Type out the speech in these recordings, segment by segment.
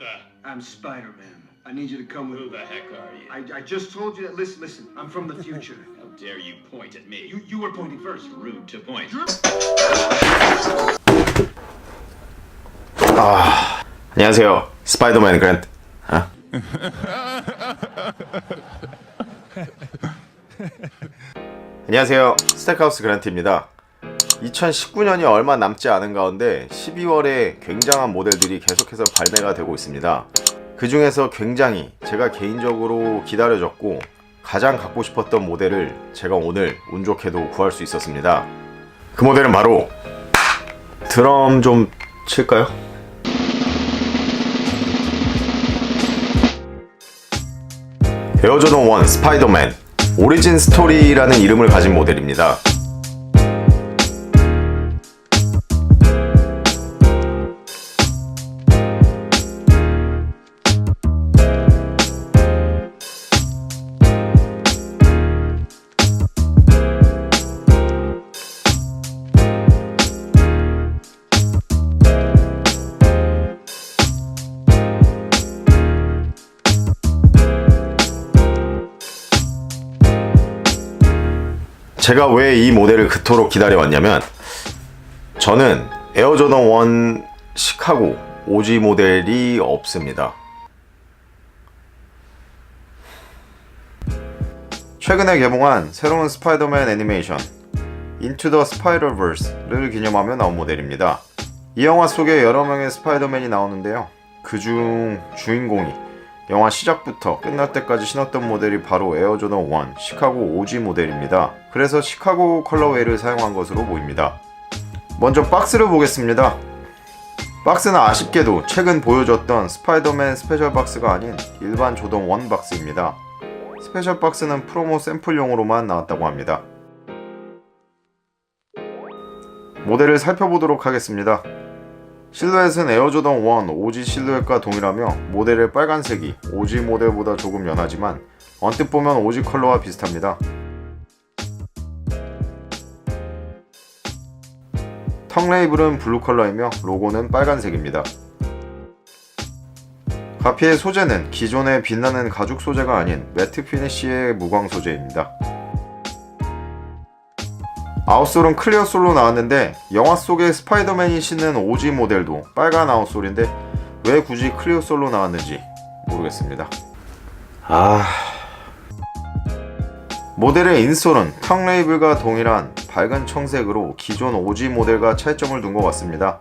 the? I'm Spider Man. I need you to come Who with the me. heck are you? I, I just told you that. Listen, listen. I'm from the future. How dare you point at me? you, you were pointing first. rude to point. 안녕하세요. 스파이더맨 그랜트. 아. 안녕하세요. 스택하우스 그랜트입니다. 2019년이 얼마 남지 않은 가운데 12월에 굉장한 모델들이 계속해서 발매가 되고 있습니다. 그 중에서 굉장히 제가 개인적으로 기다려졌고 가장 갖고 싶었던 모델을 제가 오늘 운 좋게도 구할 수 있었습니다. 그 모델은 바로 드럼 좀 칠까요? 에어조던 1 스파이더맨 오리진 스토리라는 이름을 가진 모델입니다. 제가 왜 이 모델을 그토록 기다려왔냐면 저는 에어조던 1 시카고 오지 모델이 없습니다. 최근에 개봉한 새로운 스파이더맨 애니메이션 인투 더 스파이더버스를 기념하며 나온 모델입니다. 이 영화 속에 여러 명의 스파이더맨이 나오는데요. 그중 주인공이 영화 시작부터 끝날 때까지 신었던 모델이 바로 에어조던 1 시카고 오지 모델입니다. 그래서 시카고 컬러웨이를 사용한 것으로 보입니다. 먼저 박스를 보겠습니다. 박스는 아쉽게도 최근 보여줬던 스파이더맨 스페셜 박스가 아닌 일반 조던 1 박스입니다. 스페셜 박스는 프로모 샘플용으로만 나왔다고 합니다. 모델을 살펴보도록 하겠습니다. 실루엣은 에어조던 1 오지 실루엣과 동일하며 모델의 빨간색이 오지 모델보다 조금 연하지만 언뜻 보면 오지 컬러와 비슷합니다. 턱 레이블은 블루 컬러이며 로고는 빨간색입니다. 가피의 소재는 기존의 빛나는 가죽 소재가 아닌 매트 피니쉬의 무광 소재입니다. 아웃솔은 클리어 솔로 나왔는데 영화 속의 스파이더맨이 신는 오지 모델도 빨간 아웃솔인데 왜 굳이 클리어 솔로 나왔는지 모르겠습니다. 아 모델의 인솔은 턱 레이블과 동일한 밝은 청색으로 기존 오지 모델과 차이점을 둔 것 같습니다.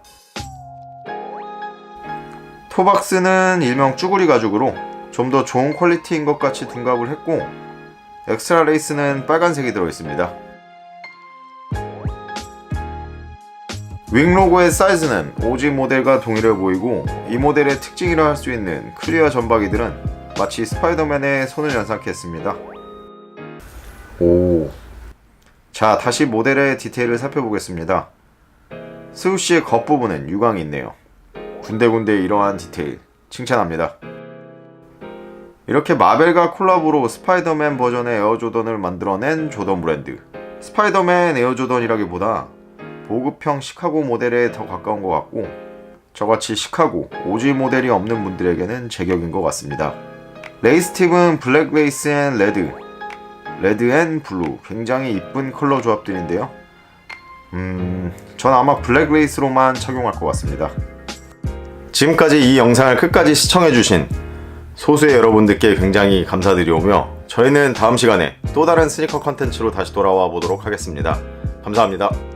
토박스는 일명 쭈구리 가죽으로 좀 더 좋은 퀄리티인 것 같이 둔갑을 했고 엑스트라 레이스는 빨간색이 들어있습니다. 윙 로고의 사이즈는 오지 모델과 동일해 보이고 이 모델의 특징이라 할 수 있는 클리어 점박이들은 마치 스파이더맨의 손을 연상케 했습니다. 오. 자, 다시 모델의 디테일을 살펴보겠습니다. 스우시의 겉부분은 유광이 있네요. 군데군데 이러한 디테일 칭찬합니다. 이렇게 마벨과 콜라보로 스파이더맨 버전의 에어조던을 만들어낸 조던 브랜드. 스파이더맨 에어조던이라기보다 보급형 시카고 모델에 더 가까운 것 같고 저같이 시카고 오지 모델이 없는 분들에게는 제격인 것 같습니다. 레이스 팁은 블랙 레이스 앤 레드, 레드 앤 블루 굉장히 이쁜 컬러 조합들인데요. 음, 전 아마 블랙 레이스로만 착용할 것 같습니다. 지금까지 이 영상을 끝까지 시청해주신 소수의 여러분들께 굉장히 감사드리오며 저희는 다음 시간에 또 다른 스니커 컨텐츠로 다시 돌아와 보도록 하겠습니다. 감사합니다.